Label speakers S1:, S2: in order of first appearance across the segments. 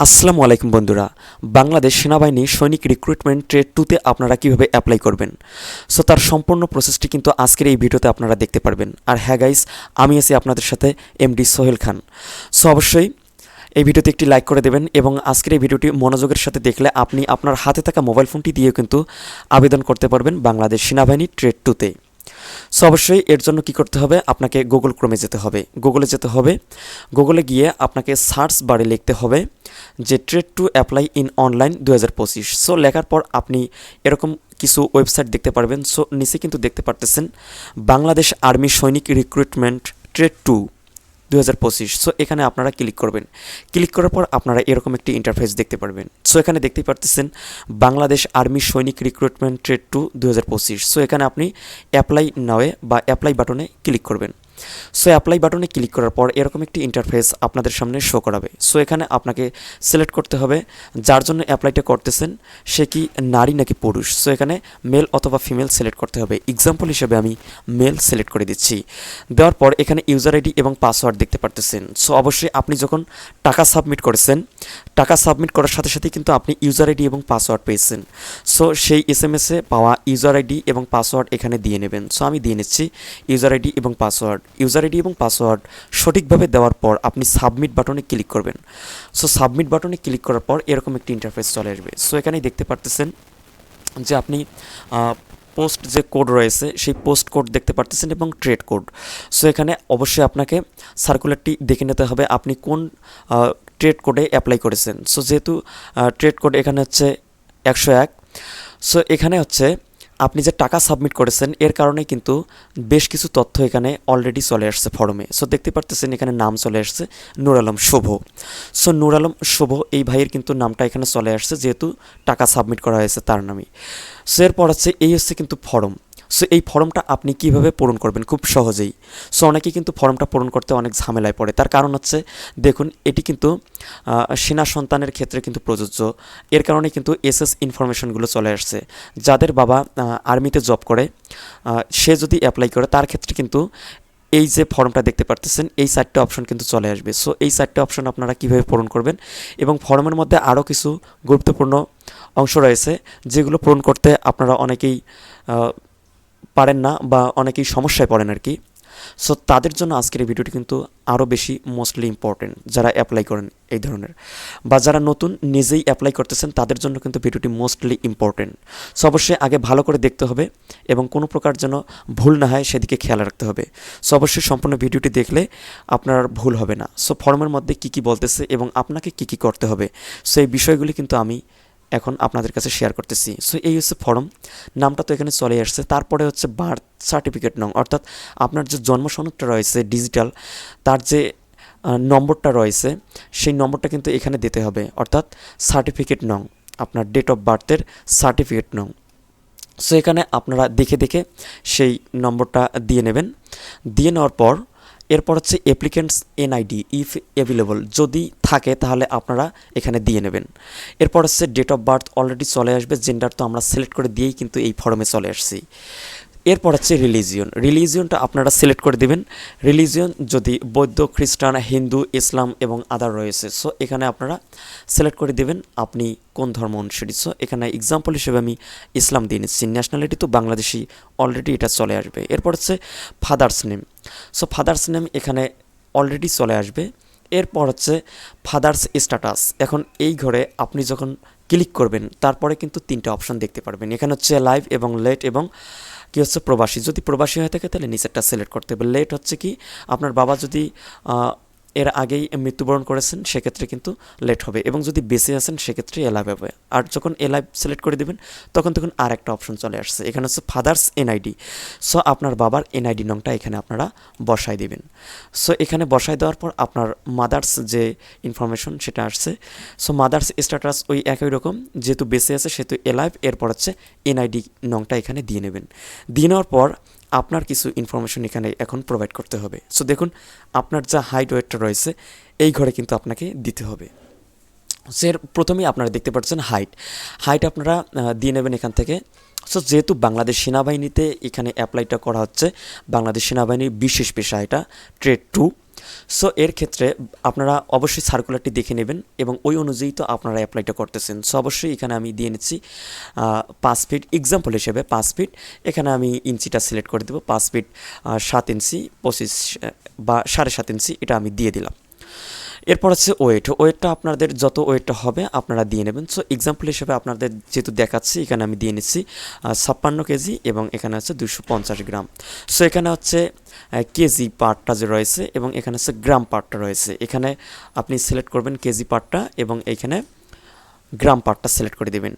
S1: আসসালামু আলাইকুম বন্ধুরা। বাংলাদেশ সেনাবাহিনী সৈনিক রিক্রুটমেন্ট ট্রেড টুতে আপনারা কীভাবে অ্যাপ্লাই করবেন? সো তার সম্পূর্ণ প্রসেসটি কিন্তু আজকের এই ভিডিওতে আপনারা দেখতে পারবেন। আর হ্যাঁ গাইস আমি আছি আপনাদের সাথে এমডি সোহেল খান। সো অবশ্যই এই ভিডিওতে একটি লাইক করে দেবেন এবং আজকের এই ভিডিওটি মনোযোগের সাথে দেখলে আপনি আপনার হাতে থাকা মোবাইল ফোনটি দিয়েও কিন্তু আবেদন করতে পারবেন বাংলাদেশ সেনাবাহিনী ট্রেড টুতে সো অবশ্যই এর জন্য কি করতে হবে? আপনাকে গুগল ক্রমে যেতে হবে। গুগলে যেতে হবে। গুগলে গিয়ে আপনাকে সার্চ বারে লিখতে হবে যে trade to apply in online দু হাজার পঁচিশ। সো লেখার পর আপনি এরকম কিছু ওয়েবসাইট দেখতে পারবেন। সো নিচে কিন্তু দেখতে পারতেছেন বাংলাদেশ আর্মি সৈনিক রিক্রুটমেন্ট ট্রেড টু দু হাজার পঁচিশ। সো এখানে আপনারা ক্লিক করবেন। ক্লিক করার পর আপনারা এরকম একটি ইন্টারফেস দেখতে পারবেন। সো এখানে দেখতে পারতেছেন বাংলাদেশ আর্মি সৈনিক রিক্রুটমেন্ট ট্রেড টু দু হাজার পঁচিশ। সো এখানে আপনি অ্যাপ্লাই নাওয়ে বা অ্যাপ্লাই বাটনে ক্লিক করবেন। সো অ্যাপ্লাই বাটনে ক্লিক করার পর এরকম একটি ইন্টারফেস আপনাদের সামনে শো করাবে। সো এখানে আপনাকে সিলেক্ট করতে হবে। যার জন্য অ্যাপ্লাইটা করতেছেন, সে কি নারী নাকি পুরুষ? সো এখানে মেল অথবা ফিমেল সিলেক্ট করতে হবে। এক্সাম্পল হিসেবে আমি মেল সিলেক্ট করে দিচ্ছি। দেওয়ার পর এখানে ইউজার আইডি এবং পাসওয়ার্ড দেখতে পারতেছেন। সো অবশ্যই আপনি যখন টাকা সাবমিট করেছেন, টাকা সাবমিট করার সাথে সাথে কিন্তু আপনি ইউজার আইডি এবং পাসওয়ার্ড পেয়েছেন। সো সেই এস এম এসে পাওয়া ইউজার আইডি এবং পাসওয়ার্ড এখানে দিয়ে নেবেন। সো আমি দিয়ে নিচ্ছি ইউজার আইডি এবং পাসওয়ার্ড। ইউজার আইডি এবং পাসওয়ার্ড সঠিকভাবে দেওয়ার পর আপনি সাবমিট বাটনে ক্লিক করবেন। সো সাবমিট বাটনে ক্লিক করার পর এরকম একটি ইন্টারফেস চলে আসবে। সো এখানেই দেখতে পারতেছেন যে আপনি পোস্ট যে কোড রয়েছে, সেই পোস্ট কোড দেখতে পারতেছেন এবং ট্রেড কোড সো এখানে অবশ্যই আপনাকে সার্কুলারটি দেখে নিতে হবে আপনি কোন ট্রেড কোডে অ্যাপ্লাই করেছেন। সো যেহেতু ট্রেড কোড এখানে হচ্ছে একশো এক। সো এখানে হচ্ছে আপনি যে টাকা সাবমিট করেছেন, এর কারণে কিন্তু বেশ কিছু তথ্য এখানে অলরেডি চলে আসছে ফর্মে সো দেখতে পারতেছেন এখানে নাম চলে আসছে নূর আলম শুভ। সো নুর আলম শুভ, এই ভাইয়ের কিন্তু নামটা এখানে চলে আসছে, যেহেতু টাকা সাবমিট করা হয়েছে তার নামে। সো এরপর আছে এই হচ্ছে কিন্তু ফর্ম সো এই ফর্মটা আপনি কীভাবে পূরণ করবেন? খুব সহজেই। সো অনেকেই কিন্তু ফর্মটা পূরণ করতে অনেক ঝামেলায় পড়ে। তার কারণ হচ্ছে, দেখুন, এটি কিন্তু সেনা সন্তানের ক্ষেত্রে কিন্তু প্রযোজ্য। এর কারণে কিন্তু এসএস ইনফরমেশনগুলো চলে আসছে। যাদের বাবা আর্মিতে জব করে সে যদি অ্যাপ্লাই করে, তার ক্ষেত্রে কিন্তু এই যে ফর্মটা দেখতে পারতেছেন, এই চারটে অপশন কিন্তু চলে আসবে। সো এই চারটে অপশন আপনারা কীভাবে পূরণ করবেন? এবং ফর্মের মধ্যে আরও কিছু গুরুত্বপূর্ণ অংশ রয়েছে, যেগুলো পূরণ করতে আপনারা অনেকেই পারেন না বা অনেকেই সমস্যায় পড়েন আর কি। সো তাদের জন্য আজকের এই ভিডিওটি কিন্তু আরও বেশি মোস্টলি ইম্পর্টেন্ট যারা অ্যাপ্লাই করেন এই ধরনের। বা যারা নতুন নিজেই অ্যাপ্লাই করতেছেন, তাদের জন্য কিন্তু ভিডিওটি মোস্টলি ইম্পর্টেন্ট সো অবশ্যই আগে ভালো করে দেখতে হবে এবং কোনো প্রকার যেন ভুল না হয়, সেদিকে খেয়াল রাখতে হবে। সো অবশ্যই সম্পূর্ণ ভিডিওটি দেখলে আপনার ভুল হবে না। সো ফর্মের মধ্যে কী কী বলতেছে এবং আপনাকে কী কী করতে হবে সো এই বিষয়গুলি কিন্তু আমি এখন আপনাদের কাছে শেয়ার করতেছি। সো এই হচ্ছে ফর্ম নামটা তো এখানে চলে আসছে। তারপরে হচ্ছে বার্থ সার্টিফিকেট নং, অর্থাৎ আপনার যে জন্ম সনদটা রয়েছে ডিজিটাল তার যে নম্বরটা রয়েছে, সেই নম্বরটা কিন্তু এখানে দিতে হবে। অর্থাৎ সার্টিফিকেট নং, আপনার ডেট অফ বার্থের সার্টিফিকেট নং। সো এখানে আপনারা দেখে দেখে সেই নম্বরটা দিয়ে নেবেন। দিয়ে নেওয়ার পর এরপর হচ্ছে অ্যাপ্লিকেন্টস এনআইডি ইফ অ্যাভেলেবল যদি থাকে তাহলে আপনারা এখানে দিয়ে নেবেন। এরপর হচ্ছে ডেট অফ বার্থ অলরেডি চলে আসবে জেন্ডার তো আমরা সিলেক্ট করে দিয়েই কিন্তু এই ফর্মে চলে আসছি। এরপর হচ্ছে রিলিজিয়ন রিলিজিয়নটা আপনারা সিলেক্ট করে দিবেন। রিলিজিয়ন যদি বৌদ্ধ, খ্রিস্টান, হিন্দু, ইসলাম এবং আদার রয়েছে সো এখানে আপনারা সিলেক্ট করে দিবেন আপনি কোন ধর্ম অনুসারী। সো এখানে এক্সাম্পল হিসেবে আমি ইসলাম দিয়ে নিচ্ছি ন্যাশনালিটি তো বাংলাদেশি অলরেডি এটা চলে আসবে। এরপর হচ্ছে father's name so father's name এখানে অলরেডি চলে আসবে। এরপর হচ্ছে ফাদার্স স্ট্যাটাস এখন এই ঘরে আপনি যখন ক্লিক করবেন, তারপরে কিন্তু তিনটে অপশন দেখতে পারবেন। এখানে হচ্ছে লাইভ এবং লেট এবং কি হচ্ছে প্রবাসী। যদি প্রবাসী হয়ে থাকে, তাহলে নিচেরটা সিলেক্ট করতে হবে। লেট হচ্ছে কি, আপনার বাবা যদি এর আগেই মৃত্যুবরণ করেছেন, সেক্ষেত্রে কিন্তু লেট হবে। এবং যদি বেঁচে আছেন, সেক্ষেত্রে এলাইভ হবে। আর যখন এলাইভ সিলেক্ট করে দেবেন, তখন তখন আর একটা অপশন চলে আসছে। এখানে হচ্ছে ফাদার্স এনআইডি সো আপনার বাবার এনআইডি নংটা এখানে আপনারা বসায় দিবেন। সো এখানে বসায় দেওয়ার পর আপনার মাদার্স যে ইনফরমেশন সেটা আসছে। সো মাদার্স স্ট্যাটাস ওই একই রকম। যেহেতু বেঁচে আছে, সেহেতু এলাইভ এরপর হচ্ছে এনআইডি নংটা এখানে দিয়ে নেবেন। দিয়ে নেওয়ার পর আপনার কিছু ইনফরমেশন এখানে এখন প্রোভাইড করতে হবে। সো দেখুন, আপনার যা হাইট ওয়েটটা রয়েছে, এই ঘরে কিন্তু আপনাকে দিতে হবে। সের প্রথমেই আপনারা দেখতে পাচ্ছেন হাইট হাইট আপনারা দিয়ে নেবেন এখান থেকে। সো যেহেতু বাংলাদেশ সেনাবাহিনীতে এখানে অ্যাপ্লাইটা করা হচ্ছে, বাংলাদেশ সেনাবাহিনীর বিশেষ পেশা এটা ট্রেড টু সো এর ক্ষেত্রে আপনারা অবশ্যই সার্কুলারটি দেখে নেবেন এবং ওই অনুযায়ী তো আপনারা অ্যাপ্লাইটা করতেছেন। সো অবশ্যই এখানে আমি দিয়ে নিচ্ছি পাঁচ ফিট এক্সাম্পল হিসেবে পাঁচ ফিট এখানে আমি ইঞ্চিটা সিলেক্ট করে দেবো, পাঁচ ফিট সাত ইঞ্চি, পঁচিশ বা সাড়ে সাত ইঞ্চি, এটা আমি দিয়ে দিলাম। এরপর হচ্ছে ওয়েট ওয়েটটা আপনাদের যত ওয়েটটা হবে, আপনারা দিয়ে নেবেন। সো এক্সাম্পল হিসেবে আপনাদের যেহেতু দেখাচ্ছি, এখানে আমি দিয়ে নিচ্ছি ছাপ্পান্ন কেজি এবং এখানে হচ্ছে দুশো পঞ্চাশ গ্রাম। সো এখানে হচ্ছে কেজি পার্টটা যে রয়েছে এবং এখানে হচ্ছে গ্রাম পার্টটা রয়েছে। এখানে আপনি সিলেক্ট করবেন কেজি পার্টটা এবং এইখানে গ্রাম পার্টটা সিলেক্ট করে দেবেন।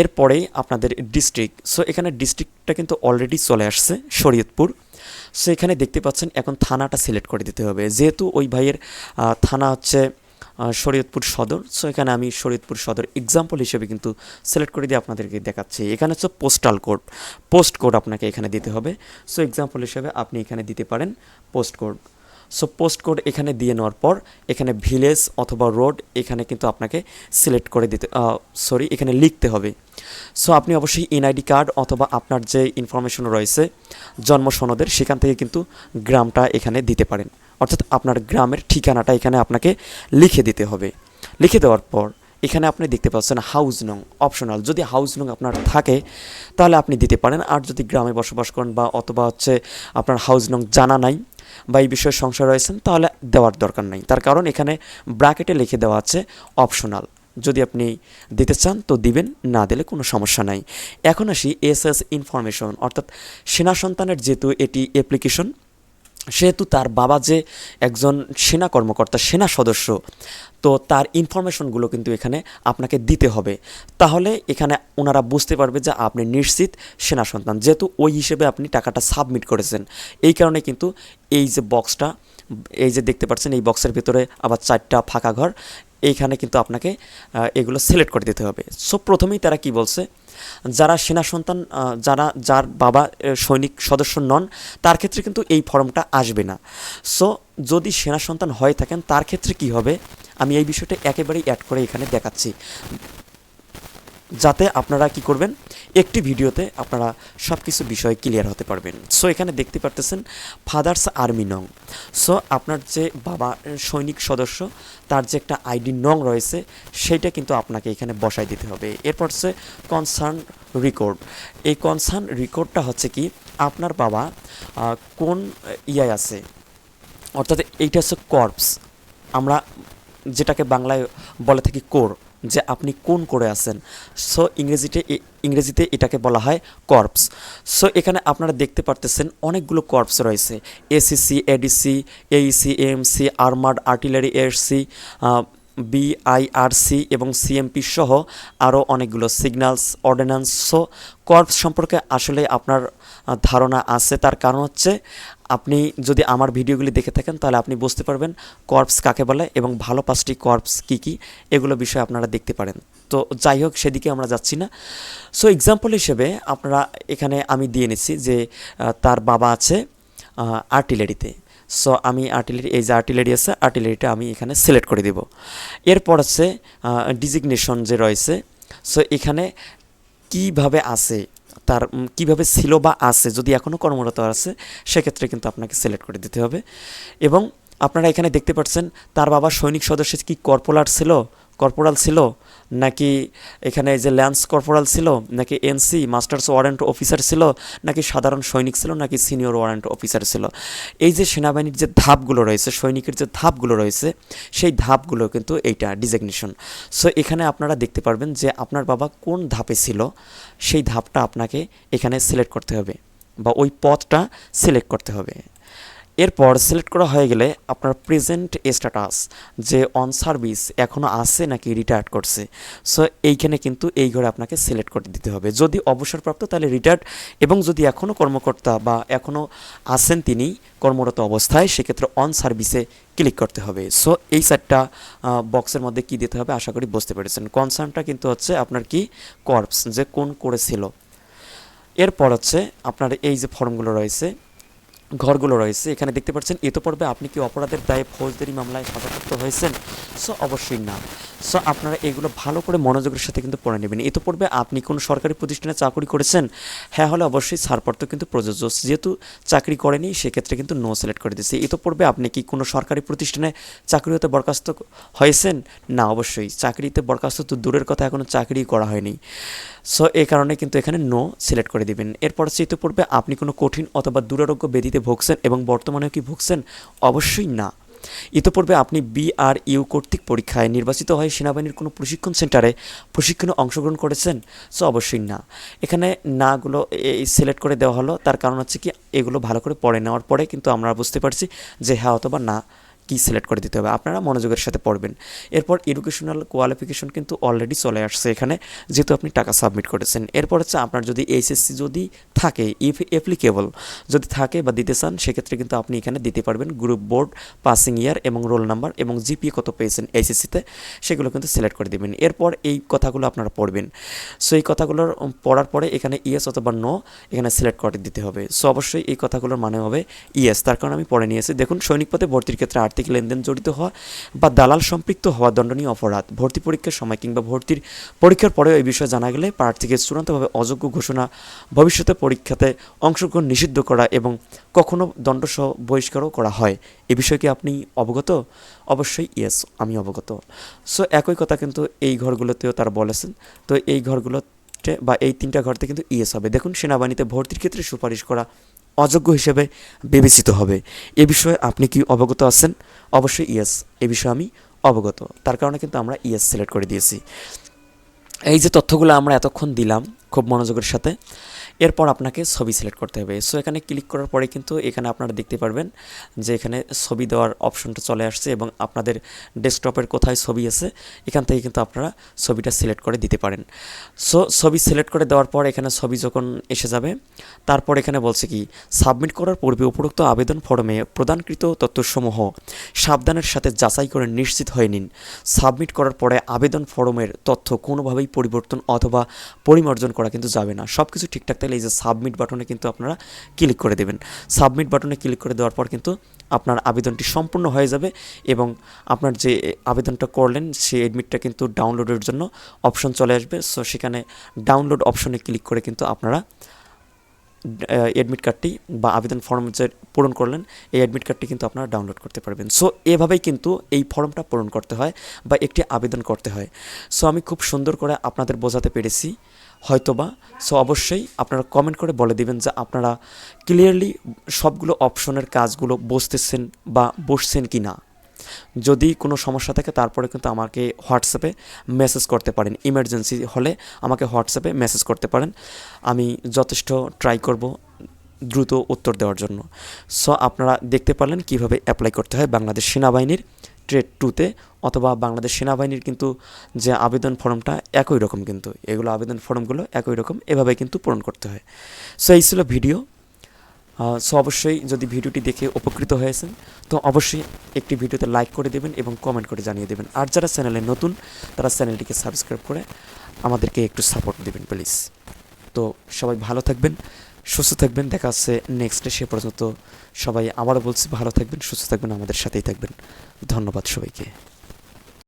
S1: এরপরেই আপনাদের ডিস্ট্রিক্ট সো এখানে ডিস্ট্রিক্টটা কিন্তু অলরেডি চলে আসছে, শরীয়তপুর। সো এখানে দেখতে পাচ্ছেন এখন থানাটা সিলেক্ট করে দিতে হবে। যেহেতু ওই ভাইয়ের থানা হচ্ছে শরীয়তপুর সদর। সো এখানে আমি শরীয়তপুর সদর এক্সাম্পল হিসেবে কিন্তু সিলেক্ট করে দিয়ে আপনাদেরকে দেখাচ্ছি। এখানে হচ্ছে পোস্টাল কোড পোস্ট কোড আপনাকে এখানে দিতে হবে। সো এক্সাম্পল হিসেবে আপনি এখানে দিতে পারেন post code so post code এখানে দিয়ে নেওয়ার পর, এখানে ভিলেজ অথবা রোড এখানে কিন্তু আপনাকে সিলেক্ট করে দিতে সরি এখানে লিখতে হবে। সো আপনি অবশ্যই এনআইডি কার্ড অথবা আপনার যে ইনফরমেশন রয়েছে, জন্ম সনদের, সেখান থেকে কিন্তু গ্রামটা এখানে দিতে পারেন। অর্থাৎ আপনার গ্রামের ঠিকানাটা এখানে আপনাকে লিখে দিতে হবে। লিখে দেওয়ার পর, এখানে আপনি দেখতে পাচ্ছেন হাউস নং অপশনাল যদি হাউস নং আপনার থাকে, তাহলে আপনি দিতে পারেন। আর যদি গ্রামে বসবাস করেন বা অথবা হচ্ছে আপনার হাউস নং জানা নাই বা এই বিষয়ে সংশয় রয়েছেন, তাহলে দেওয়ার দরকার নেই। তার কারণ এখানে ব্র্যাকেটে লিখে দেওয়া আছে অপশনাল। যদি আপনি দিতে চান, তো দিবেন, না দিলে কোনো সমস্যা নাই। এখন আসি এস এস ইনফরমেশন, অর্থাৎ সেনা সন্তানের যেহেতু এটি অ্যাপ্লিকেশন সেহেতু তার বাবা যে একজন সেনা কর্মকর্তা, সেনা সদস্য, তো তার ইনফরমেশনগুলো কিন্তু এখানে আপনাকে দিতে হবে। তাহলে এখানে ওনারা বুঝতে পারবে যে আপনি নিশ্চিত সেনা সন্তান, যেহেতু ওই হিসেবে আপনি টাকাটা সাবমিট করেছেন। এই কারণে কিন্তু এই যে বক্সটা, এই যে দেখতে পাচ্ছেন, এই বক্সের ভিতরে আবার চারটা ফাঁকা ঘর, এইখানে কিন্তু আপনাকে এগুলো সিলেক্ট করে দিতে হবে। সো প্রথমেই তারা কি বলছে যারা সেনা সন্তান যারা, যার বাবা সৈনিক সদস্য নন, তার ক্ষেত্রে কিন্তু এই ফর্মটা আসবে না। সো যদি সেনা সন্তান হয়ে থাকেন, তার ক্ষেত্রে কি হবে? আমি এই বিষয়টা একেবারেই অ্যাড করে এখানে দেখাচ্ছি। যাতে আপনারা কি করবেন, একটি ভিডিওতে আপনারা সব কিছু বিষয়ে ক্লিয়ার হতে পারবেন। সো এখানে দেখতে পারতেছেন ফাদার্স আর্মি নং। সো আপনার যে বাবা সৈনিক সদস্য, তার যে একটা আইডি নং রয়েছে সেইটা কিন্তু আপনাকে এখানে বসাই দিতে হবে। এরপর হচ্ছে কনসার্ন রেকর্ড এই কনসার্ন রেকর্ডটা হচ্ছে কি, আপনার বাবা কোন ইয়ায় আছে? অর্থাৎ এইটা হচ্ছে কর্পস আমরা যেটাকে বাংলায় বলে থাকি কোর। যে আপনি কোন করে আছেন। সো ইংরেজিতে ইংরেজিতে এটাকে বলা হয় কর্পস সো এখানে আপনারা দেখতে পারতেছেন অনেকগুলো কর্পস রয়েছে। ACC ADC AEC AMC armoured artillery এয়ারসি BIRC এবং সিএমপি সহ আরও অনেকগুলো সিগন্যালস অর্ডিন্যান্স সো কর্পস সম্পর্কে আসলে আপনার ধারণা আছে। তার কারণ হচ্ছে আপনি যদি আমার ভিডিওগুলি দেখে থাকেন, তাহলে আপনি বুঝতে পারবেন কর্পস কাকে বলে এবং ভালো পাঁচটি কর্পস কী কী, এগুলো বিষয়ে আপনারা দেখতে পারেন। তো যাই হোক, সেদিকে আমরা যাচ্ছি না। সো এক্সাম্পল হিসেবে আপনারা এখানে আমি দিয়ে নিচ্ছি যে তার বাবা আছে আর্টিলারিতে সো আমি আর্টিলারি এই যে আর্টিলারি আছে আর্টিলারিটা আমি এখানে সিলেক্ট করে দেব। এরপর হচ্ছে ডিজিগনেশন যে রয়েছে। সো এখানে কীভাবে আছে তার কীভাবে ছিল বা আছে, যদি এখনও কর্মরত আছে, সেক্ষেত্রে কিন্তু আপনাকে সিলেক্ট করে দিতে হবে। এবং আপনারা এখানে দেখতে পাচ্ছেন, তার বাবা সৈনিক সদস্য কি কর্পোরাল ছিল? কর্পোরাল ছিল। নাকি এখানে যে ল্যান্স কর্পোরাল ছিল, নাকি এনসি মাস্টার্স ওয়ারেন্ট অফিসার ছিল, নাকি সাধারণ সৈনিক ছিল, নাকি সিনিয়র ওয়ারেন্ট অফিসার ছিল। এই যে সেনাবাহিনীর যে ধাপগুলো রয়েছে, সৈনিকের যে ধাপগুলো রয়েছে, সেই ধাপগুলো কিন্তু এইটা ডিজিগনেশন সো এখানে আপনারা দেখতে পারবেন যে আপনার বাবা কোন ধাপে ছিল, সেই ধাপটা আপনাকে এখানে সিলেক্ট করতে হবে বা ওই পথটা সিলেক্ট করতে হবে। এরপর সিলেক্ট করা হয়ে গেলে আপনার প্রেজেন্ট স্ট্যাটাস যে অন সার্ভিস এখনও আছে নাকি রিটায়ার্ড করছে। সো এইখানে কিন্তু এই ঘরে আপনাকে সিলেক্ট করে দিতে হবে। যদি অবসরপ্রাপ্ত তাহলে রিটায়ার্ড এবং যদি এখনও কর্মকর্তা বা এখনও আছেন তিনি কর্মরত অবস্থায়, সেক্ষেত্রে অন সার্ভিসে ক্লিক করতে হবে। সো এই চারটা বক্সের মধ্যে কি দিতে হবে আশা করি বুঝতে পেরেছেন। কনসার্নটা কিন্তু হচ্ছে আপনার কি? কর্পস যে কোন করেছিল। এরপর হচ্ছে আপনার এই যে ফর্মগুলো রয়েছে ঘরগুলো রয়েছে। এখানে দেখতে পাচ্ছেন এত পর্বে আপনি কি অপরাধের দায়ে ফৌজদারি মামলায় সাজাপ্রাপ্ত হয়েছেন? সো অবশ্যই না। সো আপনারা এগুলো ভালো করে মনোযোগের সাথে কিন্তু পড়ে নেবেন। এত পর্বে আপনি কোনো সরকারি প্রতিষ্ঠানে চাকরি করেছেন হ্যাঁ হলে অবশ্যই ছাড়পত্র কিন্তু প্রযোজ্য। যেহেতু চাকরি করেনি, সেক্ষেত্রে কিন্তু নো সিলেক্ট করে দিচ্ছে এত পর্বে আপনি কি কোনো সরকারি প্রতিষ্ঠানে চাকরি হতে বরখাস্ত হয়েছেন? না, অবশ্যই। চাকরিতে বরখাস্ত তো দূরের কথা এখনও চাকরি করা হয়নি। সো এ কারণে কিন্তু এখানে নো সিলেক্ট করে দিবেন। এরপর হচ্ছে ইতিপূর্বে আপনি কোনো কঠিন অথবা দুরারোগ্য ব্যাধিতে ভুগছেন এবং বর্তমানেও কি ভুগছেন? অবশ্যই না। ইতিপূর্বে আপনি বিআরইউ কর্তৃক পরীক্ষায় নির্বাচিত হয়ে সেনাবাহিনীর কোনো প্রশিক্ষণ সেন্টারে প্রশিক্ষণে অংশগ্রহণ করেছেন? সো, অবশ্যই না। এখানে নাগুলো সিলেক্ট করে দেওয়া হলো। তার কারণ হচ্ছে কি, এগুলো ভালো করে পড়ে নেওয়ার পরে কিন্তু আমরা বুঝতে পারছি যে হ্যাঁ অথবা না। কি সিলেক্ট করে দিতে হবে? আপনারা মনোযোগের সাথে পড়বেন। এরপর এডুকেশনাল কোয়ালিফিকেশন কিন্তু অলরেডি চলে আসছে এখানে, যেহেতু আপনি টাকা সাবমিট করেছেন। এরপর হচ্ছে আপনার যদি এইচএসসি যদি থাকে ইফ অ্যাপ্লিকেবল যদি থাকে বা দিতে চান, সেক্ষেত্রে কিন্তু আপনি এখানে দিতে পারবেন গ্রুপ বোর্ড পাসিং ইয়ার এবং রোল নাম্বার এবং জিপিএ কত পেয়েছেন এইচএসসিতে সেগুলো কিন্তু সিলেক্ট করে দেবেন। এরপর এই কথাগুলো আপনারা পড়বেন। সো এই কথাগুলোর পড়ার পরে এখানে ইয়েস অথবা নো এখানে সিলেক্ট করে দিতে হবে। সো অবশ্যই এই কথাগুলোর মানে হবে ইয়েস তার কারণে আমি পড়ে নিয়েছি। দেখুন, সৈনিক পথে ভর্তির ক্ষেত্রে আর্থিক লেনদেন জড়িত হওয়া বা দালাল সম্পৃক্ত হওয়া দণ্ডনীয় অপরাধ, ভর্তি পরীক্ষার সময় কিংবা ভর্তির পরীক্ষার পরেও এই বিষয়ে জানা গেলে প্রার্থীকে চূড়ান্তভাবে অযোগ্য ঘোষণা ভবিষ্যতে পরীক্ষাতে অংশগ্রহণ নিষিদ্ধ করা এবং কখনো দণ্ডসহ বহিষ্কারও করা হয়। এ বিষয়ে কি আপনি অবগত? অবশ্যই ইয়েস আমি অবগত। সো একই কথা কিন্তু এই ঘরগুলোতেও তারা বলেছেন। তো এই ঘরগুলোতে বা এই তিনটা ঘরতে কিন্তু ইয়েস হবে। দেখুন, সেনাবাহিনীতে ভর্তির ক্ষেত্রে সুপারিশ করা অযোগ্য হিসেবে বিবেচিত হবে। এ বিষয়ে আপনি কি অবগত আছেন? অবশ্যই ইয়েস এ বিষয়ে আমি অবগত। তার কারণে কিন্তু আমরা ইয়েস সিলেক্ট করে দিয়েছি। এই যে তথ্যগুলো আমরা এতক্ষণ দিলাম খুব মনোযোগের সাথে এরপর আপনাকে ছবি সিলেক্ট করতে হবে। সো এখানে ক্লিক করার পরে কিন্তু এখানে আপনারা দেখতে পারবেন যে এখানে ছবি দেওয়ার অপশনটা চলে আসছে এবং আপনাদের ডেস্কটপের কোথায় ছবি আছে, এখান থেকে কিন্তু আপনারা ছবিটা সিলেক্ট করে দিতে পারেন। সো ছবি সিলেক্ট করে দেওয়ার পর এখানে ছবি যখন এসে যাবে, তারপর এখানে বলছে কি সাবমিট করার পূর্বে উপরোক্ত আবেদন ফর্মে প্রদানকৃত তথ্যসমূহ সাবধানের সাথে যাচাই করে নিশ্চিত হয়ে নিন। সাবমিট করার পরে আবেদন ফর্মের তথ্য কোনোভাবেই পরিবর্তন অথবা পরিমার্জন করা কিন্তু যাবে না। সব কিছু ঠিকঠাক থাকলে এই যে সাবমিট বাটনে কিন্তু আপনারা ক্লিক করে দেবেন। সাবমিট বাটনে ক্লিক করে দেওয়ার পর কিন্তু আপনার আবেদনটি সম্পূর্ণ হয়ে যাবে এবং আপনার যে আবেদনটা করলেন সেই অ্যাডমিটটা কিন্তু ডাউনলোডের জন্য অপশন চলে আসবে। সো সেখানে ডাউনলোড অপশনে ক্লিক করে কিন্তু আপনারা অ্যাডমিট কার্ডটি বা আবেদন ফর্ম যে পূরণ করলেন, এই অ্যাডমিট কার্ডটি কিন্তু আপনারা ডাউনলোড করতে পারবেন। সো এভাবেই কিন্তু এই ফর্মটা পূরণ করতে হয় বা একটি আবেদন করতে হয়। সো আমি খুব সুন্দর করে আপনাদের বোঝাতে পেরেছি। হয়তোবা। সো অবশ্যই আপনারা কমেন্ট করে বলে দিবেন যে আপনারা ক্লিয়ারলি সবগুলো অপশনের কাজগুলো বুঝতেছেন বা বসছেন কি না যদি কোনো সমস্যা থাকে, তারপরে কিন্তু আমাকে হোয়াটসঅ্যাপে মেসেজ করতে পারেন। ইমার্জেন্সি হলে আমাকে হোয়াটসঅ্যাপে মেসেজ করতে পারেন। আমি যথেষ্ট ট্রাই করব দ্রুত উত্তর দেওয়ার জন্য। সো আপনারা দেখতে পারলেন কীভাবে অ্যাপ্লাই করতে হয় বাংলাদেশ সেনাবাহিনীর ট্রেড টুতে অথবা বাংলাদেশ সেনাবাহিনীর কিন্তু যে আবেদন ফর্মটা একই রকম কিন্তু, এগুলো আবেদন ফর্মগুলো একই রকম, এভাবে কিন্তু পূরণ করতে হয়। সো এই ছিল ভিডিও। সো অবশ্যই যদি ভিডিওটি দেখে উপকৃত হয়েছেন, তো অবশ্যই একটি ভিডিওতে লাইক করে দেবেন এবং কমেন্ট করে জানিয়ে দেবেন। আর যারা চ্যানেলে নতুন, তারা চ্যানেলটিকে সাবস্ক্রাইব করে আমাদেরকে একটু সাপোর্ট দেবেন প্লিজ তো সবাই ভালো থাকবেন। সুস্থ থাকবেন, দেখা হচ্ছে নেক্সট সে পর্যন্ত। সবাই আবারও বলছি, ভালো থাকবেন, সুস্থ থাকবেন, আমাদের সাথেই থাকবেন। ধন্যবাদ সবাইকে।